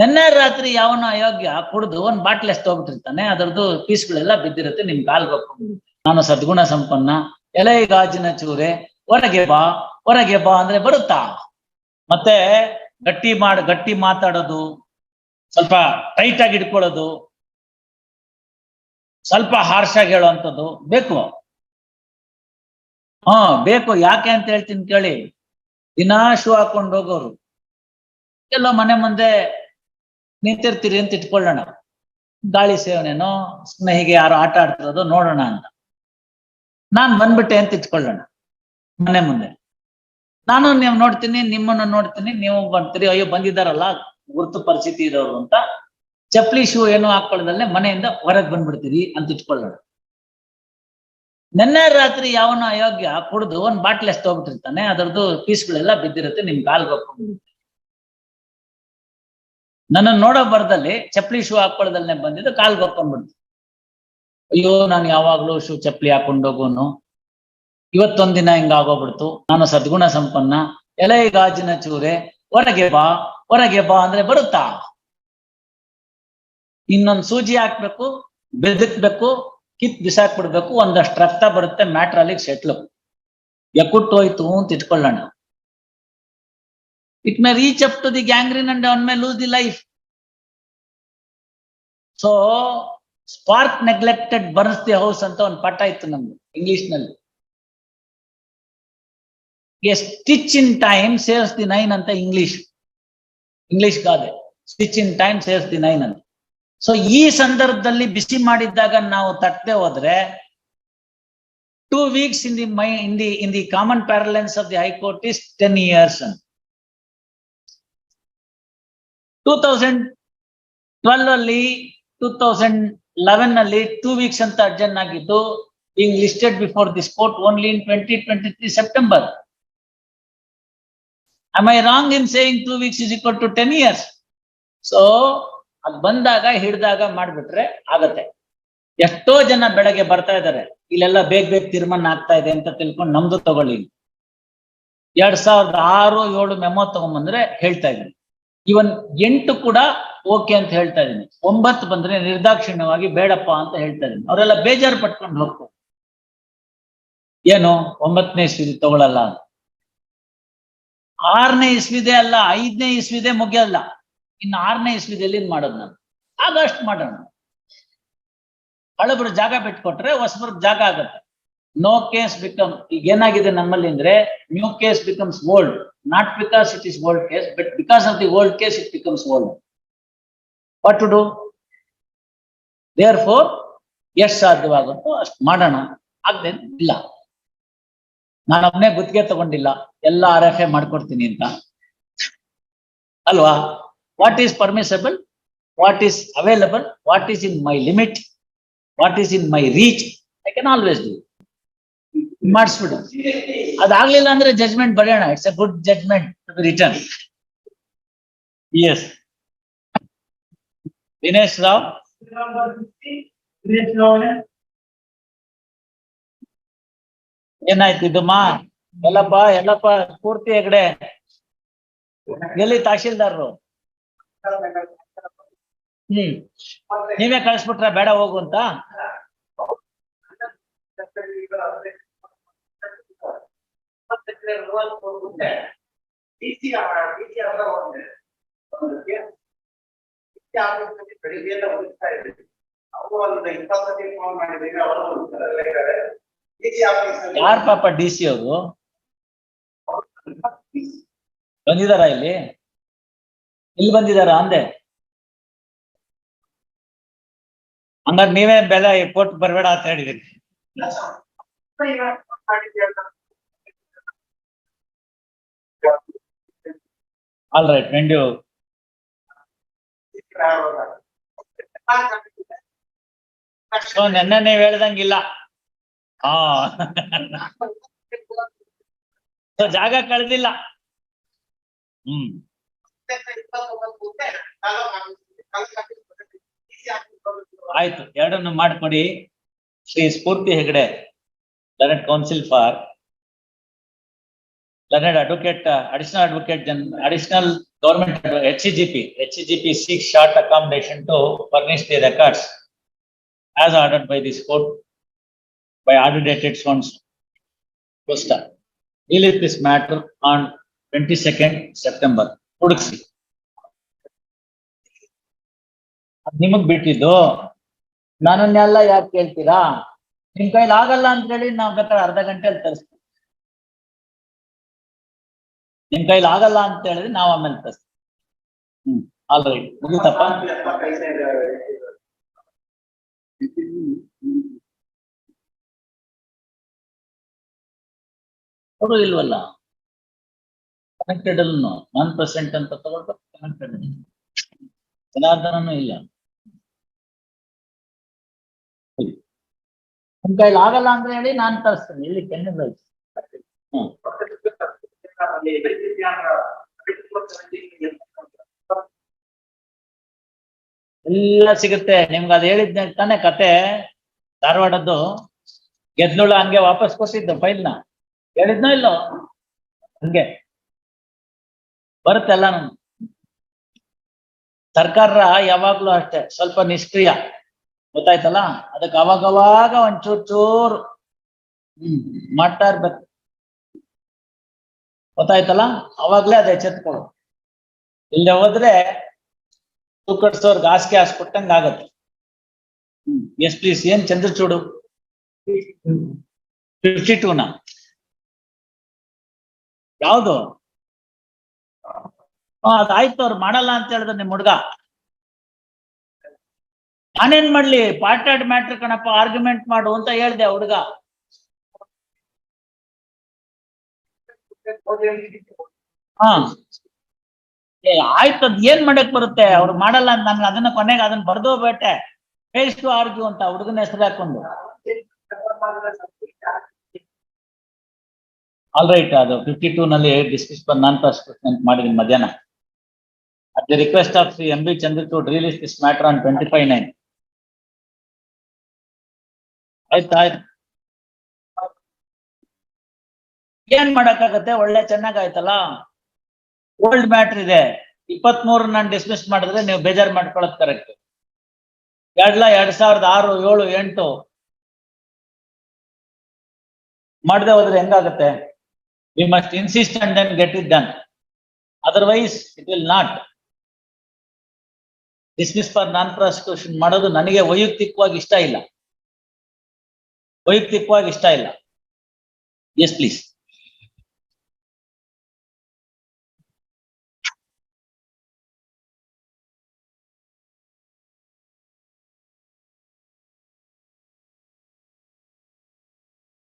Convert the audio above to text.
ನಿನ್ನೆ ರಾತ್ರಿ ಯಾವನ ಅಯೋಗ್ಯ ಕುಡಿದು ಒಂದ್ ಬಾಟ್ಲ್ ಎಷ್ಟು ಹೋಗ್ಬಿಟ್ಟಿರ್ತಾನೆ, ಅದರದ್ದು ಪೀಸ್ಗಳೆಲ್ಲ ಬಿದ್ದಿರುತ್ತೆ, ನಿಮ್ ಕಾಲ್ ನಾನು ಸದ್ಗುಣ ಸಂಪನ್ನ ಎಲೆ ಗಾಜಿನ ಚೂರೆ, ಹೊರಗೆ ಬಾ ಹೊರಗೆ ಬಾ ಅಂದ್ರೆ ಬರುತ್ತಾ? ಮತ್ತೆ ಗಟ್ಟಿ ಮಾಡ, ಗಟ್ಟಿ ಮಾತಾಡೋದು, ಸ್ವಲ್ಪ ಟೈಟ್ ಆಗಿ ಇಟ್ಕೊಳ್ಳೋದು ಸ್ವಲ್ಪ ಹಾರ್ಶ್ ಆಗಿ ಹೇಳುವಂಥದ್ದು ಬೇಕು. ಹಾ, ಬೇಕು. ಯಾಕೆ ಅಂತ ಹೇಳ್ತೀನಿ ಕೇಳಿ. ದಿನಾ ಶೂ ಹಾಕೊಂಡು ಹೋಗೋರು. ಎಲ್ಲ ಮನೆ ಮುಂದೆ ನಿಂತಿರ್ತೀರಿ ಅಂತ ಇಟ್ಕೊಳ್ಳೋಣ. ಗಾಳಿ ಸೇವನೆನೋ, ಸ್ನೇಹಿಗೆ ಹೀಗೆ ಯಾರು ಆಟ ಆಡ್ತಿರೋದು ನೋಡೋಣ ಅಂತ. ನಾನ್ ಬಂದ್ಬಿಟ್ಟೆ ಅಂತ ಇಟ್ಕೊಳ್ಳೋಣ. ಮನೆ ಮುಂದೆ. ನಾನು ನೀವು ನೋಡ್ತೀನಿ, ನಿಮ್ಮನ್ನು ನೋಡ್ತೀನಿ, ನೀವು ಬರ್ತೀರಿ. ಅಯ್ಯೋ, ಬಂದಿದ್ದಾರಲ್ಲ, ಗುರುತು ಪರಿಸ್ಥಿತಿ ಇರೋರು ಅಂತ. ಚಪ್ಪಲಿ ಶೂ ಏನು ಹಾಕೊಳ್ಳದಲ್ಲೇ ಮನೆಯಿಂದ ಹೊರಗೆ ಬಂದ್ಬಿಡ್ತೀರಿ ಅಂತ ಇಟ್ಕೊಳ್ಳೋಣ. ನಿನ್ನೆ ರಾತ್ರಿ ಯಾವನ ಅಯೋಗ್ಯ ಕುಡಿದು ಒಂದ್ ಬಾಟ್ಲಿ ಎಷ್ಟು ಹೋಗ್ಬಿಟ್ಟಿರ್ತಾನೆ. ಅದರದ್ದು ಪೀಸ್ಗಳೆಲ್ಲ ಬಿದ್ದಿರುತ್ತೆ, ನಿಮ್ ಕಾಲ್ ಬಕ್ಕೊಂಡಿರುತ್ತೆ ನನ್ನ ನೋಡೋ ಬರದಲ್ಲಿ ಚಪ್ಪಲಿ ಶೂ ಹಾಕೊಳ್ಳೋದಲ್ಲೇ ಬಂದಿದ್ದು ಕಾಲ್ ಬಕ್ಕೊಂಡ್ಬಿಡ್ತು ಅಯ್ಯೋ, ನಾನು ಯಾವಾಗ್ಲೂ ಶೂ ಚಪ್ಪಲಿ ಹಾಕೊಂಡೋಗೋನು ಇವತ್ತೊಂದಿನ ಹಿಂಗಾಗೋಗ್ಬಿಡ್ತು ನಾನು ಸದ್ಗುಣ ಸಂಪನ್ನ. ಎಲೆ ಗಾಜಿನ ಚೂರೆ. ಹೊರಗೆ ಬಾ ಹೊರಗೆ ಬಾ ಅಂದ್ರೆ ಬರುತ್ತಾ? ಇನ್ನೊಂದ್ ಸೂಜಿ ಹಾಕ್ಬೇಕು, ಬೆದಕ್ಬೇಕು, ಕಿತ್ ಬಿಸಾಕ್ಬಿಡ್ಬೇಕು, ಒಂದಷ್ಟು ರಕ್ತ ಬರುತ್ತೆ ಮ್ಯಾಟ್ರ್ ಅಲ್ಲಿಗೆ ಸೆಟ್ಲು. ಎಕ್ಕುಟ್ಟು ಹೋಯ್ತು ಅಂತ ಇಟ್ಕೊಳ್ಳೋಣ. It may reach up to the gangrene and one may lose the life so spark neglected burns the house ಅಂತ ಒಂದು ಪಾಠ ಇತ್ತು ನಮ್ದು ಇಂಗ್ಲಿಷ್ನಲ್ಲಿ. A stitch in time saves the nine ಅಂತ ಇಂಗ್ಲಿಷ್ ಇಂಗ್ಲಿಷ್ ಗಾದೆ. Stitch in time saves the nine ಅಂತ. So ಈ ಸಂದರ್ಭದಲ್ಲಿ ಬಿಸಿ ಮಾಡಿದ್ದಾಗ ನಾವು ತಟ್ಟದೆ ಹೋದ್ರೆ two weeks in the my in the in the common parlance of the high court is ten years ಅಂತ. ಟೂ ತೌಸಂಡ್ ಟ್ವೆಲ್ವ್ ಅಲ್ಲಿ ಟೂ ತೌಸಂಡ್ ಲೆವೆನ್ ಅಲ್ಲಿ ಟೂ ವೀಕ್ಸ್ ಅಂತ ಅರ್ಜೆಂಟ್ ಆಗಿದ್ದು being listed before this court only in 2023 September Am I wrong in saying two weeks is equal to 10 years? So, ಅದು ಬಂದಾಗ ಹಿಡಿದಾಗ ಮಾಡ್ಬಿಟ್ರೆ ಆಗತ್ತೆ. ಎಷ್ಟೋ ಜನ ಬೆಳಗ್ಗೆ ಬರ್ತಾ ಇದ್ದಾರೆ ಇಲ್ಲೆಲ್ಲ ಬೇಗ ಬೇಗ ತೀರ್ಮಾನ ಆಗ್ತಾ ಇದೆ ಅಂತ ತಿಳ್ಕೊಂಡು ನಮ್ದು ತಗೊಳ್ಳಿ ಎರಡ್ ಸಾವಿರದ ಆರು ಏಳು ಮೆಮೊ ತಗೊಂಬಂದ್ರೆ ಹೇಳ್ತಾ ಇದ್ದೀನಿ. ಇವನ್ ಎಂಟು ಕೂಡ ಓಕೆ ಅಂತ ಹೇಳ್ತಾ ಇದ್ದೀನಿ. ಒಂಬತ್ತು ಬಂದ್ರೆ ನಿರ್ದಾಕ್ಷಿಣ್ಯವಾಗಿ ಬೇಡಪ್ಪ ಅಂತ ಹೇಳ್ತಾ ಇದ್ದೀನಿ. ಅವರೆಲ್ಲ ಬೇಜಾರು ಪಟ್ಕೊಂಡು ಹೋಗ್ತಾರೆ. ಏನು? ಒಂಬತ್ತನೇ ಇಸ್ವಿದೆ ತಗೊಳಲ್ಲ. ಆರನೇ ಇಸ್ವಿದೆ ಅಲ್ಲ, ಐದನೇ ಇಸ್ವಿದೆ ಮುಗಿಯಲ್ಲ. ಇನ್ನು ಆರನೇ ಇಸ್ವಿದಲ್ಲಿ ಮಾಡೋದು ನಾನು? ಆಗಸ್ಟ್ ಮಾಡೋಣ. ಹಳಬ್ರು ಜಾಗ ಬಿಟ್ಕೊಟ್ರೆ ಹೊಸಬ್ರ ಜಾಗ ಆಗತ್ತೆ. ನೋ ಕೇಸ್ ಬಿಕಮ್ ಈಗ ಏನಾಗಿದೆ ನಮ್ಮಲ್ಲಿ ಅಂದ್ರೆ new case becomes old not because it is old case but because of the old case it becomes old what to do therefore ಎಷ್ಟು ಸಾಧ್ಯವಾಗುತ್ತೋ, ಅಷ್ಟು ಮಾಡೋಣ. ಆಗದೆ ಇಲ್ಲ. ನಾನೊಬ್ಬನೇ ಗುತ್ತಿಗೆ ತಗೊಂಡಿಲ್ಲ. ಎಲ್ಲ ಆರ್ ಎಫ್ ಎ ಮಾಡ್ಕೊಡ್ತೀನಿ ಅಂತ. ಅಲ್ವಾ? What is permissible what is available what is in my limit what is in my reach I can always do ಮಾಡಿಸ್ಬಿಡು. ಅದಾಗ್ಲಿಲ್ಲ ಅಂದ್ರೆ ಜಜ್ಮೆಂಟ್ ಬರೆಯೋಣ. It's a good judgement return S Dinesh Rao ಏನಾಯ್ತು ಇದಮ್ಮ ಎಲ್ಲಪ್ಪ ಎಲ್ಲಪ್ಪ ಪೂರ್ತಿ ಹೆಗಡೆ. ಎಲ್ಲಿ ತಹಶೀಲ್ದಾರರು? ಹ್ಮ್. ನೀವೇ ಕಳಿಸ್ಬಿಟ್ರ ಬೇಡ ಹೋಗು ಅಂತ? ಯಾರ್ ಪಾಪ ಡಿ ಸಿ ಅವರು? ಬಂದಿದಾರ ಇಲ್ಲಿ? ಇಲ್ಲಿ ಬಂದಿದಾರ ಅಂದೆ? ಹಂಗಾರೆ ನೀವೇ ಬೆಲೆ ಕೊಟ್ಟು ಬರಬೇಡ ಅಂತ ಹೇಳಿದೀನಿ. All right when you so ನೆನ್ನೆ ನೀವ್ ಹೇಳ್ದಂಗಿಲ್ಲ. ಹಾ ಸೊ ಜಾಗ ಕಳೆದಿಲ್ಲ. ಹ್ಮ್. ಆಯ್ತು, ಎರಡನ್ನು ಮಾಡ್ಕೊಡಿ. Shri Spoorthi Hegde learned counsel for learned advocate additional advocate general additional government, HCGP, HCGP seeks short accommodation to furnish the records as ordered by this court by order dated by and so. Costa. Deal with this matter on twenty-second September. ಹುಡುಕ್ಸಿ. ಅದ್ ನಿಮಗ್ ಬಿಟ್ಟಿದ್ದು ನನ್ನನ್ನೆಲ್ಲ ಯಾಕೆ ಕೇಳ್ತೀರಾ ನಿಮ್ ಕೈಲಿ ಆಗಲ್ಲ ಅಂತ ಹೇಳಿ ನಾವ್ ಅರ್ಧ ಗಂಟೆಯಲ್ಲಿ ತರಿಸ್ತೀವಿ ನಿಮ್ ಕೈಲಿ ಆಗಲ್ಲ ಅಂತ ಹೇಳಿದ್ರೆ ನಾವ್ ಆಮೇಲೆ ತರಿಸ್ತೀವಿ ಹ್ಮ್ ಆಲ್ರೈಟ್ ಮುಗಿತಪ್ಪ. ಅವರು ಇಲ್ವಲ್ಲ ಕನೆಕ್ಟೆಡ್ ಅನ್ನು ಒನ್ ಪರ್ಸೆಂಟ್ ಅಂತ ತಗೊಳ್ಬೇಕು ಕನೆಕ್ಟೆಡ್ ಜನಾರ್ದನೂ ಇಲ್ಲ. ನಿಮ್ ಕೈಲಿ ಆಗಲ್ಲ ಅಂದ್ರೆ ಹೇಳಿ ನಾನು ತರಿಸ್ತೀನಿ. ಇಲ್ಲಿ ಕೆನ್ನೆ ಹ್ಮ್. ಎಲ್ಲ ಸಿಗುತ್ತೆ. ನಿಮ್ಗೆ ಅದ್ ಹೇಳಿದ್ನ ತಾನೇ ಕತೆ. ಧಾರವಾಡದ್ದು ಗೆದ್ಲುಳ ಹಂಗೆ ವಾಪಸ್ ಕೊಟ್ಟಿದ್ದು ಫೈಲ್ನ. ಹೇಳಿದ್ನೋ ಇಲ್ಲೋ? ಹಂಗೆ. ಬರುತ್ತೆ ಎಲ್ಲ ಸರ್ಕಾರ ಯಾವಾಗ್ಲೂ ಅಷ್ಟೇ, ಸ್ವಲ್ಪ ನಿಷ್ಕ್ರಿಯ. ಗೊತ್ತಾಯ್ತಲ್ಲ? ಅದಕ್ಕೆ ಅವಾಗವಾಗ ಒಂಚೂರ್ ಚೂರು ಹ್ಮ್, ಮಾಡ್ತಾ ಇರ್ಬೇಕು. ಗೊತ್ತಾಯ್ತಲ್ಲ? ಅವಾಗ್ಲೇ ಅದು ಎಚ್ಚೆತ್ಕೊಳ್ಳು ಇಲ್ಲದೆ ಹೋದ್ರೆ ತೂಕಡ್ಸೋರ್ಗೆ ಹಾಸಿಗೆ ಹಾಸ್ಕೊಟ್ಟಂಗ ಆಗತ್ತೆ. ಎಸ್ ಪ್ಲೀಸ್ ಏನ್ ಚಂದ್ರಚೂಡು? ಫಿಫ್ಟಿ ಟೂನ ಯಾವುದು? ಅದಾಯ್ತು ಅವ್ರು ಮಾಡಲ್ಲ ಅಂತ ಹೇಳಿದ್ರೆ ನಿಮ್ ಹುಡ್ಗ. ನಾನೇನ್ ಮಾಡ್ಲಿ? ಪಾರ್ಟೆಡ್ ಮ್ಯಾಟ್ರ್ ಕಣಪ್ಪ ಆರ್ಗ್ಯುಮೆಂಟ್ ಮಾಡು ಅಂತ ಹೇಳ್ದೆ ಹುಡ್ಗ. ಹಾ. ಏ, ಆಯ್ತು, ಅದ್ ಏನ್ ಮಾಡಕ್ ಬರುತ್ತೆ? ಅವ್ರು ಮಾಡಲ್ಲ ಅಂತ ನಾನು ಅದನ್ನ ಕೊನೆಗೆ ಅದನ್ನ ಬರ್ದು ಬೇಟೆ. ಫೇಸ್ ಟು ಆರ್ಗ್ಯೂ ಅಂತ ಹುಡುಗನ ಹೆಸರು ಹಾಕೊಂಡು. ಆಲ್ ರೈಟ್ ಅದು ಫಿಫ್ಟಿ ಟೂ ನಲ್ಲಿ ಡಿಸ್ಕಸ್ ನಾನ್ ಪರ್ಸ್ಪೆಕ್ಟ್ ಮಾಡಿದೀನಿ ಮಧ್ಯಾಹ್ನ. At the request of Shri M B Chandrachud release this matter on twenty five nine ಏನ್ ಮಾಡಕ್ಕಾಗತ್ತೆ? ಒಳ್ಳೆ ಚೆನ್ನಾಗಾಯ್ತಲ್ಲ? ಓಲ್ಡ್ ಮ್ಯಾಟ್ರ್ ಇದೆ. ಇಪ್ಪತ್ತ್ ಮೂರು ನಾನು ಡಿಸ್ಮಿಸ್ ಮಾಡಿದ್ರೆ ನೀವು ಬೇಜಾರ್ ಮಾಡ್ಕೊಳ್ಳೋದು ಕರೆಕ್ಟ್ ಎರಡ್ಲ ಎರಡ್ ಸಾವಿರದ ಆರು, ಏಳು, ಎಂಟು ಮಾಡದೆ ಹೋದ್ರೆ ಹೆಂಗಾಗತ್ತೆ? We must insist and then get it done otherwise it will not dismiss for non prosecution ಮಾಡೋದು ನನಗೆ ವೈಯಕ್ತಿಕವಾಗಿ ಇಷ್ಟ ಇಲ್ಲ. ವೈಯಕ್ತಿಕವಾಗಿ ಇಷ್ಟ ಇಲ್ಲ. Yes please